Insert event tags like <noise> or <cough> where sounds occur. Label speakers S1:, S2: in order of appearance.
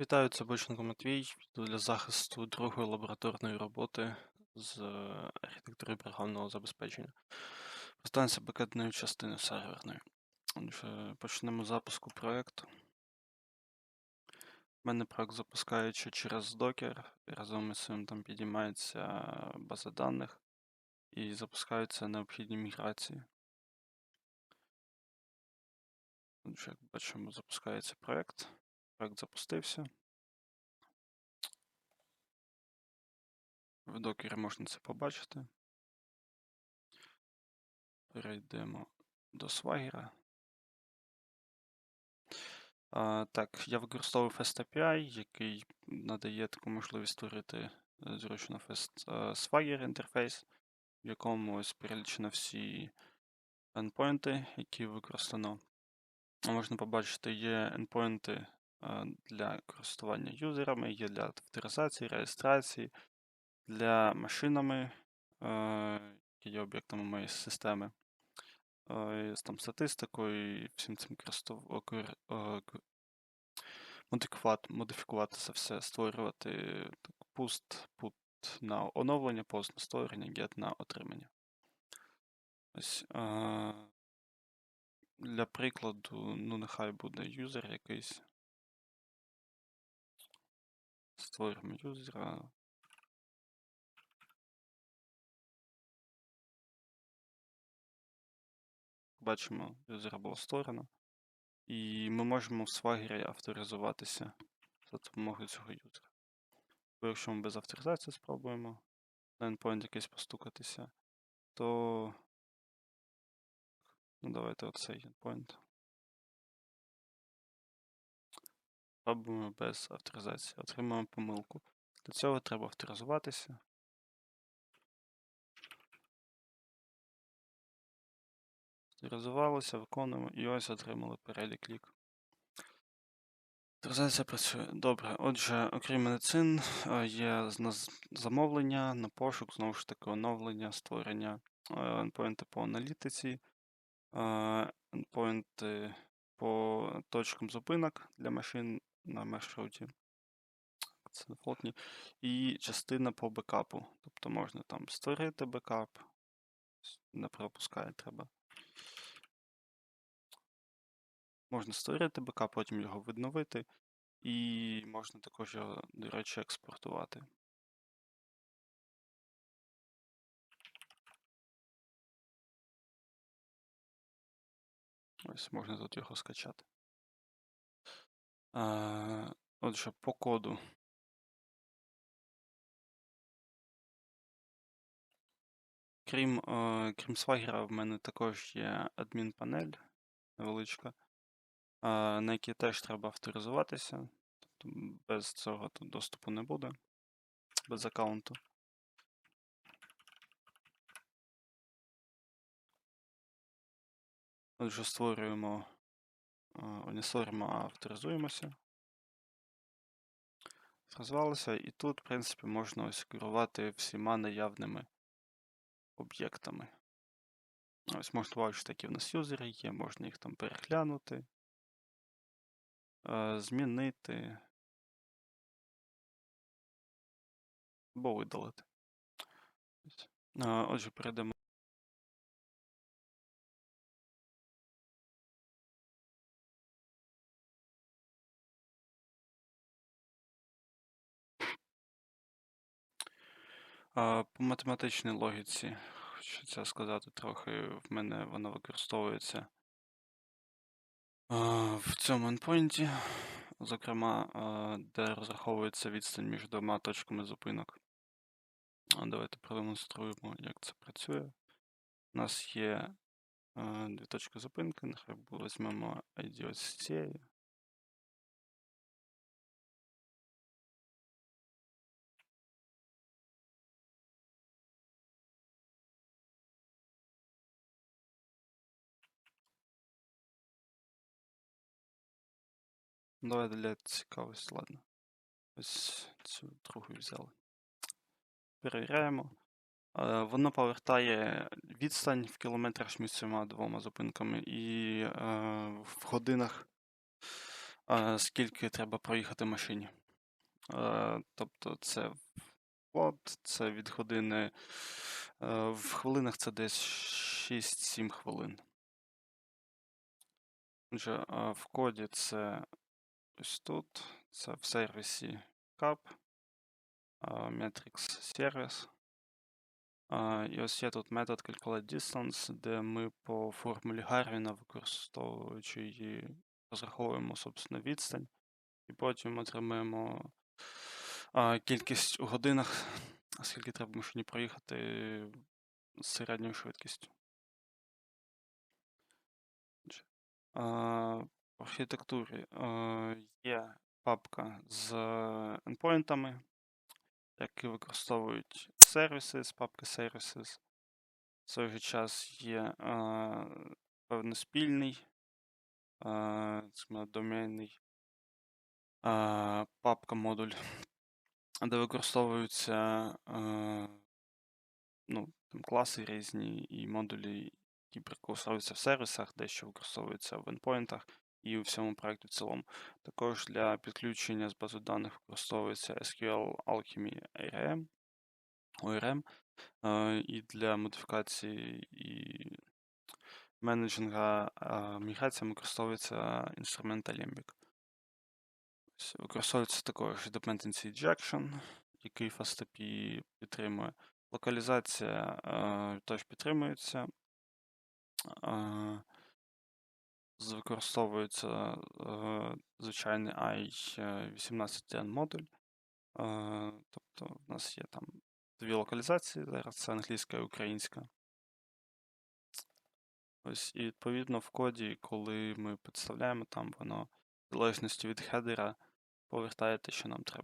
S1: Вітаю, це Боченко Матвій. Для захисту другої лабораторної роботи з архітектури програмного забезпечення. Користуємося бекетною частиною серверної. Почнемо з запуску проєкту. У мене проєкт запускається через Docker, разом із цим там підіймається база даних і запускаються необхідні міграції. Як бачимо, запускається проєкт. Проект запустився. В докері можна це побачити. Перейдемо до Swagger. Так, я використовую Fast API, який надає таку можливість створити е, зручно Fast е, Swagger інтерфейс, в якому ось перелічено всі endpoinти, які використано. Можна побачити, є endpoinти для користування юзерами, є для авторизації, реєстрації, для машинами, е, які є об'єктами моєї системи, е, з там статистикою і всім цим модифікувати, модифікувати це все, створювати так, пуст, put на оновлення, post на створення, get на отримання. Ось, е, Для прикладу, ну, нехай буде юзер якийсь. Створюємо юзера. Бачимо, юзера було створено. І ми можемо в Swagger авторизуватися за допомогою цього юзера. Бо якщо ми без авторизації спробуємо на endpoint якийсь постукатися, то ну давайте оцей endpoint. Пробуємо без авторизації. Отримаємо помилку. Для цього треба авторизуватися. Авторизувалося, виконуємо і ось отримали перелік лік. Авторизація працює. Добре. Отже, окрім медицин, е, є замовлення на пошук, знову ж таки, оновлення, створення endpoinти по аналітиці, endpoinти по точкам зупинок для машин на маршруті. Це дефолтні. І частина по бекапу. Тобто можна там створити бекап. Не пропускає треба. Можна створити бекап, потім його відновити. І можна також його, до речі, експортувати. Ось можна тут його скачати. Отже, по коду. Крім е, крім Swagger, в мене також є адмінпанель невеличка, е, на якій теж треба авторизуватися. Тобто без цього тут доступу не буде, без аккаунту. Отже, створюємо, е, а авторизуємося. Розвалися, і тут, в принципі, можна ось керувати всіма наявними об'єктами. Ось можна бачити, які в нас юзери є, можна їх там переглянути, е, змінити або видалити. Е, отже, перейдемо. По математичній логіці, хочу це сказати трохи, в мене воно використовується в цьому endpoint, зокрема, де розраховується відстань між двома точками зупинок. Давайте продемонструємо, як це працює. У нас є дві точки зупинки, нехай візьмемо ID ось цієї. Давай для цікавості, ладно. Ось цю другу взяли. Перевіряємо. Е, воно повертає відстань в кілометрах між цими двома зупинками, і е, в годинах е, скільки треба проїхати машині. Тобто це ввод, це від години. В хвилинах це десь 6-7 хвилин. Отже, в коді це ось тут, це в сервісі CAP, Metrics Service. І ось є тут метод Calculate Distance, де ми по формулі Гарвіна, використовуючи її, розраховуємо, собственно, відстань, і потім отримаємо е, кількість у годинах, скільки треба машині проїхати з середньою швидкістю. Отже, е, В архітектурі е, є папка з endpointами, які використовують з папки Services. В той же час є е, певний спільний, е, скажімо, домейний е, папка модуль, <laughs> де використовуються ну, там класи різні і модулі, які використовуються в сервісах, дещо використовуються в endpointах і у всьому проєкту в цілому. Також для підключення з бази даних використовується SQL Alchemy ARM, ORM, і для модифікації і менеджинга е, міграції використовується інструмент Alembic. Використовується також Dependency Injection, який FastAPI підтримує. Локалізація е, теж підтримується. Е, Використовується е, звичайний i18n модуль. Е, Тобто в нас є там дві локалізації, зараз це англійська і українська. Ось, і відповідно в коді, коли ми підставляємо там, воно в залежності від хедера повертає те, що нам треба.